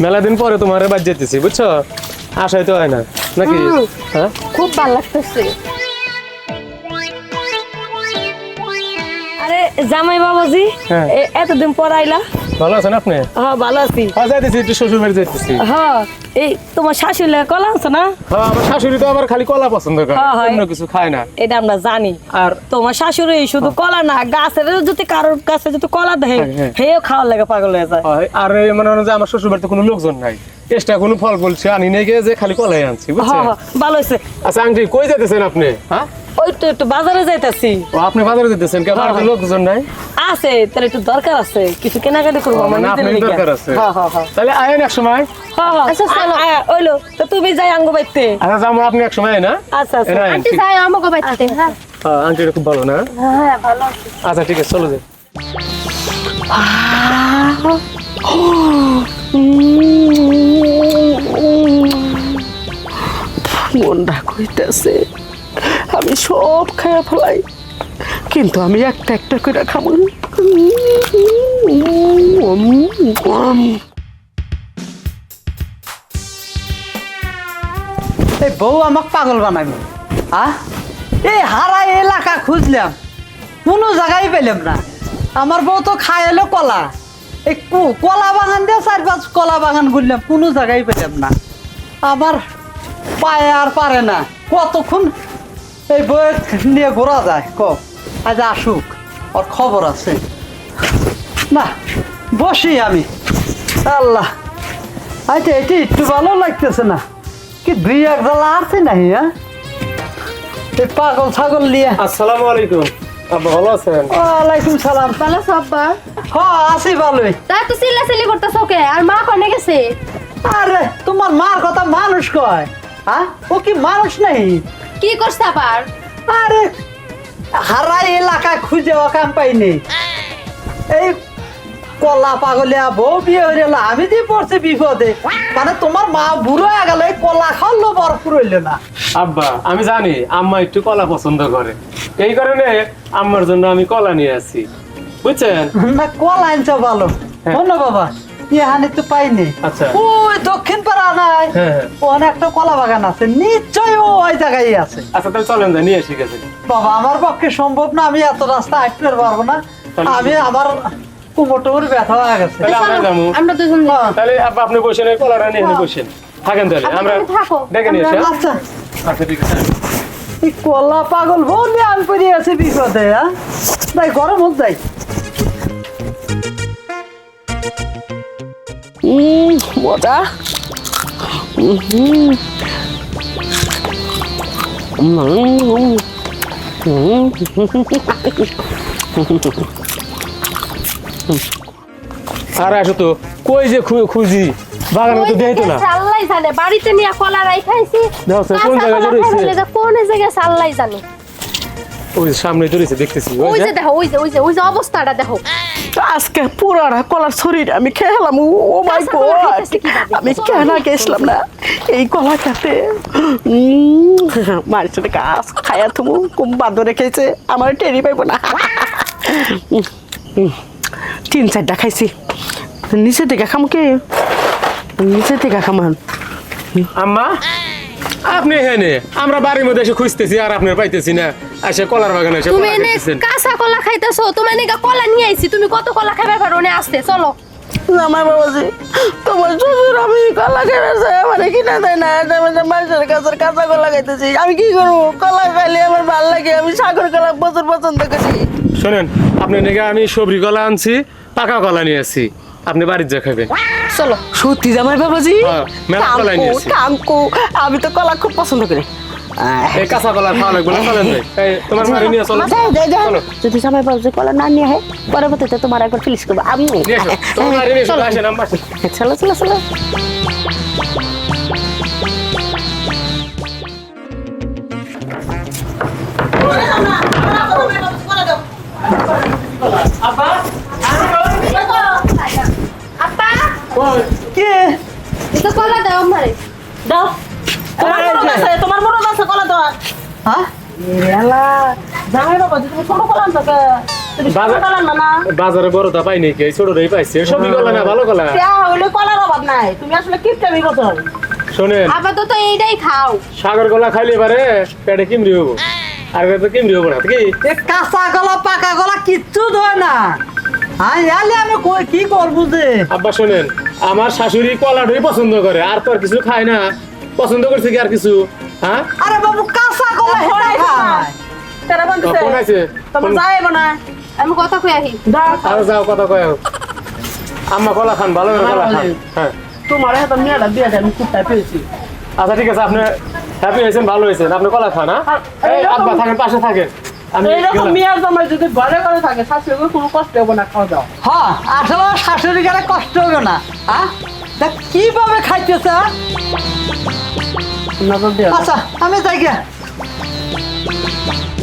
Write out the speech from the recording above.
মেলা দিন পরে তোমার বাদ যেতেছি বুঝছ? আশাই তো হয় না। নাকি? হ্যাঁ? খুব ভালো লাগতেছে। আরে জামাই বাবাজি হ্যাঁ। এ- এতদিন পর আইলা? ভালো আছেন আপনি? হ্যাঁ ভালো আছি। হ্যাঁ যাইতেছি একটু শ্বশুর বাড়ি যাইতেছি। হ্যাঁ এই তোমার শাশুড়ি কলা আছে না? হ্যাঁ আমার শাশুড়ি তো আবার খালি কলা পছন্দ করে হ্যাঁ, হ্যাঁ। অন্য কিছু খায় না। এটা আমরা জানি। আর তোমার শাশুড়ি শুধু কলা না গাছের যদি কারোর যদি কলা দেয় হ্যাঁ, হ্যাঁ। হেও খাওয়ার লাগে পাগল হয়ে যায়। আর মনে হয় যে আমার শ্বশুর বাড়িতে কোনো লোকজন নাই। এক্সট্রা কোনো ফল বলছে আনি নেই যে খালি কলাই আনছি হ্যাঁ বুঝছেন? হ্যাঁ ভালো হয়েছে। আচ্ছা আন্টি কই যেতেছেন আপনি? হ্যাঁ? ওই তো একটু বাজারে যাইতাছি। আপনি বাজারে কে? হ্যাঁ। লোকজন নাই? আছে তাহলে একটু দরকার আছে কিছু কেনাকাটি করব ও, মানে আপনার দরকার আছে। হ্যাঁ হ্যাঁ হ্যাঁ। তাহলে আয়েন এক সময় হ্যাঁ হ্যাঁ আচ্ছা, চলো। আ- আ, ওইলো তো তুমি যাই আঙ্গু বাইতে। আচ্ছা যাব আপনি এক সময় না আচ্ছা আচ্ছা। আন্টি যাই আমাকে বাড়িতে হ্যাঁ। হ্যাঁ আন্টিটা খুব ভালো না? হ্যাঁ ভালো আচ্ছা ঠিক আছে চলো যাই। মনটা কইতেছে আমি সব খাইয়া ফেলাই কিন্তু আমি একটা একটা করে খাব এই বউ আমাকে পাগল বানাবি হ্যাঁ এই হারা এলাকা খুঁজলাম, কোনো জায়গায় পেলাম না। আমার বউ তো খাই এলো কলা। এই কলা বাগান দিয়ে চার পাঁচ কলা বাগান ঘুরলাম, কোনো জায়গায় পেলাম না। আমার পায়ে আর পারে না, কতক্ষণ এই বই নিয়ে ঘোরা যায়, ক? আজ আসুক। ওর খবর আছে। না বসি আমি। আল্লাহ আচ্ছা এটি একটু ভালো লাগতেছে না। কি দুই এক জ্বালা আছে না হ্যাঁ? এই পাগল ছাগল নিয়ে। আসসালামু আলাইকুম। আপনি ভালো আছেন? ওয়ালাইকুম সালাম। ভালো সব্বার হ আছি ভালোই। তাই তো চিল্লা চিল্লি করতেছ ওকে আর মা কনে গেছে? আরে তোমার মার কথা মানুষ কয় হ্যাঁ? ও কি মানুষ নেই কি করছে আবার? আরে হারাই এলাকায় খুঁজে অকাম পাইনি। এই কলা পাগলিয়া বউ বিয়ে হয়ে গেল আমি দিয়ে পড়ছি বিপদে। মানে তোমার মা বুড়ো হয়ে গেল এই কলা খাওয়ালো ভরপুর হইল না। আব্বা আমি জানি আম্মা একটু কলা পছন্দ করে। এই কারণে আম্মার জন্য আমি কলা নিয়ে আসি। বুঝছেন? না কলা আনছো ভালো। হ্যাঁ। শোনো বাবা। ইহানি তো পাইনি। আচ্ছা। ওই দক্ষিণ পাড়া নাই। হ্যাঁ, হ্যাঁ। ওখানে একটা কলা বাগান আছে। নিশ্চয় ওই জায়গায় আছে। আচ্ছা তাহলে চলেন যাই নিয়ে গেছে। বাবা আমার পক্ষে সম্ভব না আমি এত রাস্তা হাঁটতে পারব না। আমি আমার কুমোর টুমোর ব্যথা হয়ে গেছে। আমরা দুজন হ্যাঁ। তাহলে আপনি বসেন এই কলাটা নিয়ে বসেন। থাকেন তাহলে আমরা। ডেকে নিয়ে? আচ্ছা। আচ্ছা ঠিক আছে। কলা পাগল বলে আমি পড়ে আছি বিপদে হ্যাঁ? তাই গরম হোক যাই। মজা আর আসো তো কই যে খুঁজি? বাগানে তো দেখাইতো না। আল্লাহ জানে বাড়িতে নিয়ে কলা রাই খাইছি স্যার, কোন জায়গায় যে কোন জায়গায় আল্লাহ জানে? ওই সামনে চলেছে দেখতেছি। ওই যে দেখো ওই যে ওই যে ওই যে অবস্থাটা দেখো। আজকে পুরাটা কলার শরীর আমি খেলাম ও মাই কাঁচা গড আমি কেন গেছিলাম না। এই কলা খেতে। মার সাথে গাছ খায়া থুমু খুব বাদ রেখেছে আমার টেরি পাইব না। তিন চারটা খাইছি। নিচে থেকে খাম কে? নিচে থেকে খামান আম্মা আপনি এখানে। আমরা বাড়ির মধ্যে এসে খুঁজতেছি আর আপনার পাইতেছি না। এসে কলার বাগানে এসে তুমি এনে কাঁচা কলা খাইতেছো তুমি এনে কলা নিয়ে আইছি তুমি কত কলা খাইবে পারো নে আসতে? চলো। আমার বাবাজি তোমার শ্বশুর আমি কলা আমার কিনা দেয় না মানুষের কাছের কাঁচা কলা খাইতেছি আমি কি করব? কলা খাইলে আমার ভালো লাগে আমি সাগর কলা প্রচুর পছন্দ করি। শোনেন আপনি নাকি আমি সবরি কলা আনছি পাকা কলা নিয়ে আসছি আপনি বাড়ির যা খাবেন চলো। সত্যি জামাই বাবাজি? হ্যাঁ, আমি তো কলা খুব পছন্দ করি। কাঁচা কলা খাওয়া লাগবে না চলেন যাই। তোমার বাড়ি নিয়ে চলো। যাই, যাই, যাই। চলো। যদি জামাই বাবাজি কলা না নিয়ে হয় পরবর্তীতে তোমার একবার ফিলিস করব। আমি চলো চলো আপা কে এটা কলা দাও আমারে দাও তোমার এই মরণ যে। আছে তোমার মরণ আছে কলা দাও হ্যাঁ এলা জামাই বাবা তুমি ছোট কলা আনছো কে? তুমি বাজার- কলা না না? বাজারে বড়টা পাই নাকি ছোটটাই পাইছে। সবই কলা না ভালো কলা হইলে কলার অভাব নাই। তুমি আসলে কিপটামি করছ শোনেন। আপাতত এইটাই খাও। সাগর কলা খাইলে এবারে পেটে কিমড়ি হব আর তো কিমড়ি হব না কি এ কাঁচা গলা পাকা গলা কিচ্ছু ধয় না। হ্যাঁ এলে আমি কই- কি করব যে? আব্বা শোনেন আমার শাশুড়ি কলাটাই পছন্দ করে আর তো আর কিছু খায় না। পছন্দ করছে কি আর কিছু? হ্যাঁ? আরে বাবু তারা বলতেছে ফোন আছে তোমার যাইব না আমি কথা কই আহি। আর যাও কথা কয় আম্মা কলা খান ভালো করে কলা খান। হ্যাঁ। তোমার হাতে মেয়েটা পেয়েছি আচ্ছা ঠিক আছে আপনি হ্যাপি হয়েছেন ভালো হয়েছেন। আপনি কলা খান হ্যাঁ? এই থাকেন পাশে থাকেন। আমি এইরকম মেয়ের জামাই যদি ঘরে ঘরে থাকে শাশুড়ি কোনো কষ্ট হবে না খাওয়া দাওয়া। হ্যাঁ আসলে শাশুড়ি গেলে কষ্ট হবে না হ্যাঁ? কীভাবে খাইতেছে আচ্ছা আমি যাই Bye.